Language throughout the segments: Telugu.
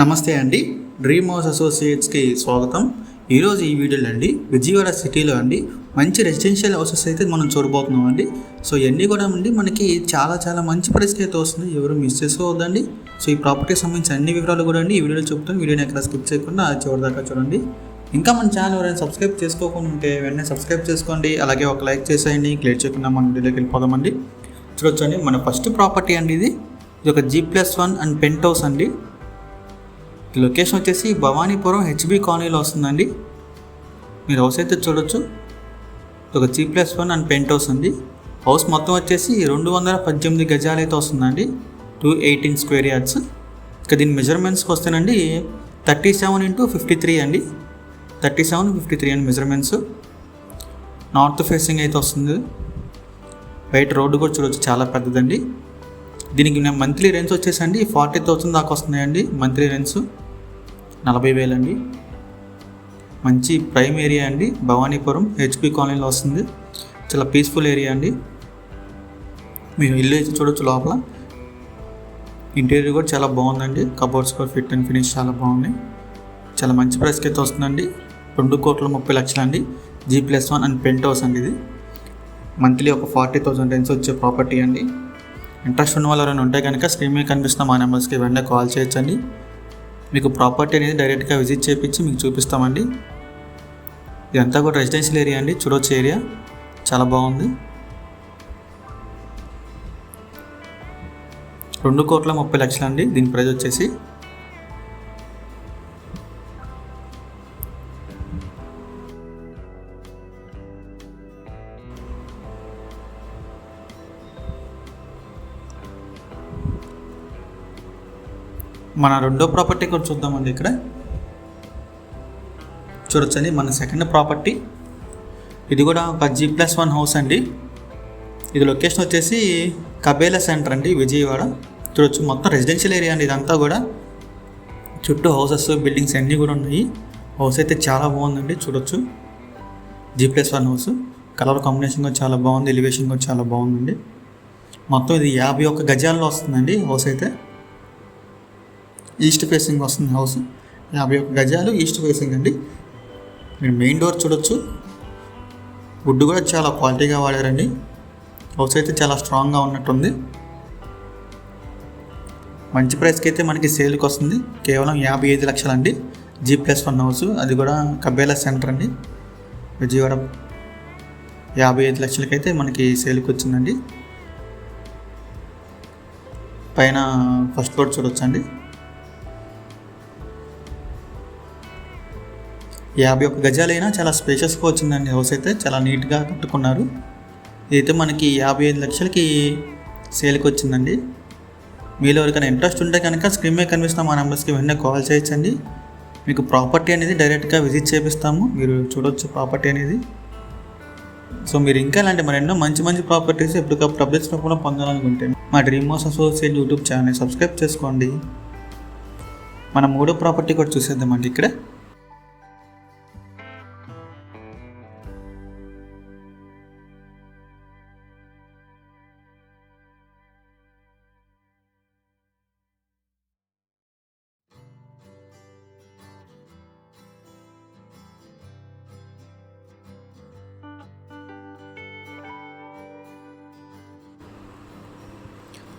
నమస్తే అండి. డ్రీమ్ హౌస్ అసోసియేట్స్కి స్వాగతం. ఈరోజు ఈ వీడియోలో అండి విజయవాడ సిటీలో అండి మంచి రెసిడెన్షియల్ హౌసెస్ అయితే మనం చూడబోతున్నాం అండి. సో ఇవన్నీ కూడా అండి మనకి చాలా చాలా మంచి పరిస్థితి అయితే వస్తుంది. ఎవరు మిస్ చేసుకోవద్దండి. సో ఈ ప్రాపర్టీకి సంబంధించిన అన్ని వివరాలు కూడా అండి ఈ వీడియోలో చెప్తాను వీడియోని ఎక్కడ స్కిప్ చేయకుండా చివరి దాకా చూడండి. ఇంకా మన ఛానల్ ఎవరైనా సబ్స్క్రైబ్ చేసుకోకుండా ఉంటే వెంటనే సబ్స్క్రైబ్ చేసుకోండి. అలాగే ఒక లైక్ చేసేయండి. క్లియర్ చేయకుండా మన వీడియోలోకి వెళ్ళిపోదామండి. చూడొచ్చండి మన ఫస్ట్ ప్రాపర్టీ అండి ఇది. ఇది ఒక G plus one and penthouse అండి. లొకేషన్ వచ్చేసి భవానీపురం హెచ్బి కాలనీలో వస్తుందండి. మీరు హౌస్ అయితే చూడొచ్చు. ఒక G plus one and penthouse అండి హౌస్ మొత్తం వచ్చేసి రెండు వందల పద్దెనిమిది గజాలు అయితే వస్తుందండి. Two eighteen square yards. ఇక దీని మెజర్మెంట్స్కి వస్తేనండి thirty seven into fifty three అండి. థర్టీ సెవెన్ ఫిఫ్టీ త్రీ అండి మెజర్మెంట్స్ నార్త్ ఫేసింగ్ అయితే వస్తుంది. బయట రోడ్డు కూడా చూడవచ్చు చాలా పెద్దదండి. దీనికి నేను మంత్లీ రెంట్స్ వచ్చేసండి ఫార్టీ థౌసండ్ దాకా వస్తున్నాయండి మంత్లీ రెంట్స్ నలభై వేలండి మంచి ప్రైమ్ ఏరియా అండి. భవానీపురం హెచ్పి కాలనీలో వస్తుంది. చాలా పీస్ఫుల్ ఏరియా అండి. మీరు ఇల్లు అయితే చూడొచ్చు లోపల. ఇంటీరియర్ కూడా చాలా బాగుందండి. కబోర్డ్స్ కూడా ఫిట్ అండ్ ఫినిష్ చాలా బాగున్నాయి. చాలా మంచి ప్రైస్కి అయితే వస్తుందండి. రెండు కోట్ల ముప్పై లక్షలు అండి. G plus one and penthouse అండి ఇది. మంత్లీ ఒక ఫార్టీ థౌసండ్ రెంట్స్ వచ్చే ప్రాపర్టీ అండి. ఇంట్రెస్ట్ ఉన్న వాళ్ళు ఎవరైనా ఉంటే కనుక స్క్రీన్ మీద కనిపిస్తున్న మా నెంబర్స్కి వెంటనే కాల్ చేయొచ్చండి. మీకు ప్రాపర్టీ అనేది డైరెక్ట్గా విజిట్ చేయించి మీకు చూపిస్తామండి. ఇదంతా కూడా రెసిడెన్షియల్ ఏరియా అండి చూడొచ్చు ఏరియా చాలా బాగుంది. రెండు కోట్ల ముప్పై లక్షలు అండి దీని ప్రైస్ వచ్చేసి. మన రెండో ప్రాపర్టీ కూడా చూద్దామండి ఇక్కడ. చూడొచ్చండి మన సెకండ్ ప్రాపర్టీ ఇది కూడా ఒక జీ ప్లస్ వన్ హౌస్ అండి. ఇది లొకేషన్ వచ్చేసి కబేలా సెంటర్ అండి విజయవాడ. చూడొచ్చు మొత్తం రెసిడెన్షియల్ ఏరియా అండి ఇదంతా కూడా. చుట్టూ హౌసెస్ బిల్డింగ్స్ అన్నీ కూడా ఉన్నాయి. హౌస్ అయితే చాలా బాగుందండి చూడొచ్చు. G plus one house colour combination కూడా చాలా బాగుంది ఎలివేషన్ కూడా చాలా బాగుందండి. మొత్తం ఇది యాభై ఒక్క గజాల్లో వస్తుందండి హౌస్ అయితే. ఈస్ట్ ఫేసింగ్ వస్తుంది హౌస్. యాభై ఒక్క గజాలు ఈస్ట్ ఫేసింగ్ అండి. మీరు మెయిన్ డోర్ చూడొచ్చు. వుడ్ కూడా చాలా క్వాలిటీగా వాడారండి. హౌస్ అయితే చాలా స్ట్రాంగ్గా ఉన్నట్టుంది. మంచి ప్రైస్కి అయితే మనకి సేల్కి వస్తుంది. కేవలం యాభై ఐదు లక్షలు అండి జీ ప్లస్ వన్ హౌస్. అది కూడా కబేలా సెంటర్ అండి. విజయవాడ యాభై ఐదు లక్షలకైతే మనకి సేల్కి వచ్చిందండి. పైన ఫస్ట్ ఫ్లోర్ చూడొచ్చండి. యాభై ఒక్క గజాలైనా చాలా స్పేషియస్గా వచ్చిందండి హౌస్ అయితే చాలా నీట్గా కట్టుకున్నారు. ఇదైతే మనకి యాభై ఐదు లక్షలకి సేల్కి వచ్చిందండి. మీలో ఎవరికైనా ఇంట్రెస్ట్ ఉంటే కనుక స్క్రీన్ మీద కనిపిస్తున్న మా నెంబర్స్కి వెంటనే కాల్ చేయొచ్చండి. మీకు ప్రాపర్టీ అనేది డైరెక్ట్గా విజిట్ చేపిస్తాము మీరు చూడొచ్చు ప్రాపర్టీ అనేది. సో మీరు ఇంకా ఇలాంటి మరెన్నో మంచి మంచి ప్రాపర్టీస్ ఎప్పటికప్పుడు అప్డేట్స్ రూపంలో పొందాలనుకుంటే మా dream house associate YouTube channel subscribe చేసుకోండి. మన మూడో ప్రాపర్టీ కూడా చూసేద్దామండి ఇక్కడ.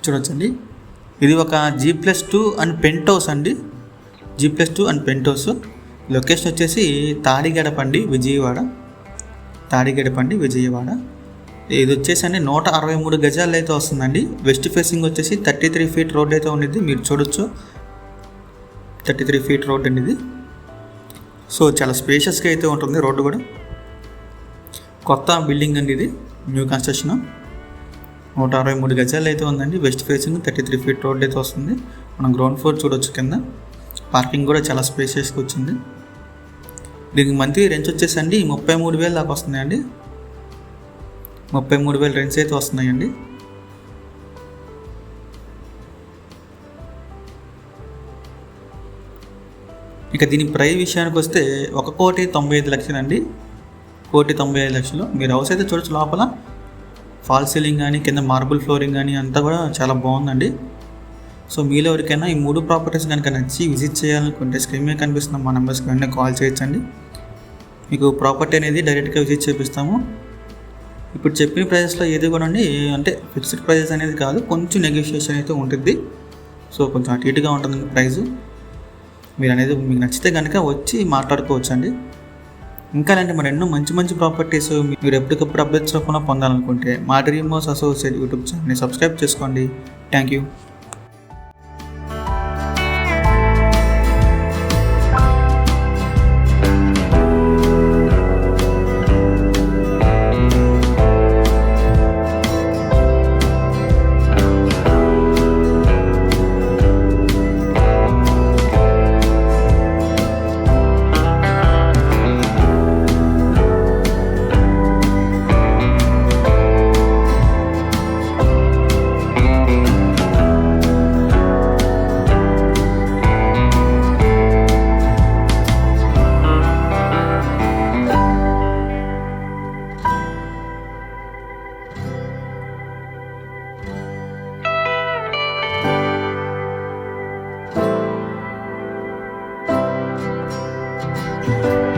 చూడొచ్చండి. ఇది ఒక G plus two and penthouse అండి. G plus two and penthouse location వచ్చేసి తాడిగడపండి విజయవాడ. తాడిగడపండి విజయవాడ. ఇది వచ్చేసి అండి నూట అరవై మూడు గజాలు అయితే వస్తుందండి. వెస్ట్ ఫేసింగ్ వచ్చేసి థర్టీ త్రీ ఫీట్ రోడ్ అయితే ఉండేది మీరు చూడొచ్చు. థర్టీ త్రీ ఫీట్ రోడ్ అండి ఇది. సో చాలా స్పేషియస్గా అయితే ఉంటుంది రోడ్డు కూడా. కొత్త బిల్డింగ్ అండి ఇది న్యూ కన్స్ట్రక్షన్ నూట అరవై మూడు గజాలు అయితే ఉందండి. West facing thirty three feet road అయితే వస్తుంది. మనం గ్రౌండ్ ఫ్లోర్ చూడొచ్చు కింద. పార్కింగ్ కూడా చాలా స్పేషియస్గా వచ్చింది. దీనికి మంత్లీ రెంట్స్ వచ్చేసండి ముప్పై మూడు వేలు దాకా వస్తున్నాయండి. ముప్పై మూడు వేలు రెంట్స్ అయితే వస్తున్నాయండి. ఇక దీని ప్రైస్ విషయానికి వస్తే ఒక కోటి తొంభై ఐదు లక్షలండి. కోటి తొంభై ఐదు లక్షలు. మీరు హౌస్ అయితే చూడొచ్చు లోపల. ఫాల్ సీలింగ్ కానీ కింద మార్బుల్ ఫ్లోరింగ్ కానీ అంతా కూడా చాలా బాగుందండి. సో మీలో ఎవరికైనా ఈ మూడు ప్రాపర్టీస్ కనుక నచ్చి విజిట్ చేయాలనుకుంటే స్క్రీన్ మీద కనిపిస్తున్న మా నెంబర్స్కి వెంటనే కాల్ చేయొచ్చండి. మీకు ప్రాపర్టీ అనేది డైరెక్ట్గా విజిట్ చేపిస్తాము. ఇప్పుడు చెప్పిన ప్రైజెస్లో ఏది కూడా అండి అంటే ఫిక్స్డ్ ప్రైజెస్ అనేది కాదు కొంచెం నెగోషియేషన్ అయితే ఉంటుంది. సో కొంచెం అటు ఇటుగా ఉంటుంది ప్రైస్ మీరు అనేది మీకు నచ్చితే కనుక వచ్చి మాట్లాడుకోవచ్చు అండి ఇంకా అలాంటి మరి ఎన్నో మంచి మంచి ప్రాపర్టీస్ మీరు ఎప్పటికప్పుడు అప్డేట్స్ రాకుండా పొందాలనుకుంటే మా డ్రీమ్ హౌస్ అసోసియేట్ యూట్యూబ్ ఛానల్ని సబ్స్క్రైబ్ చేసుకోండి. Thank you Bye.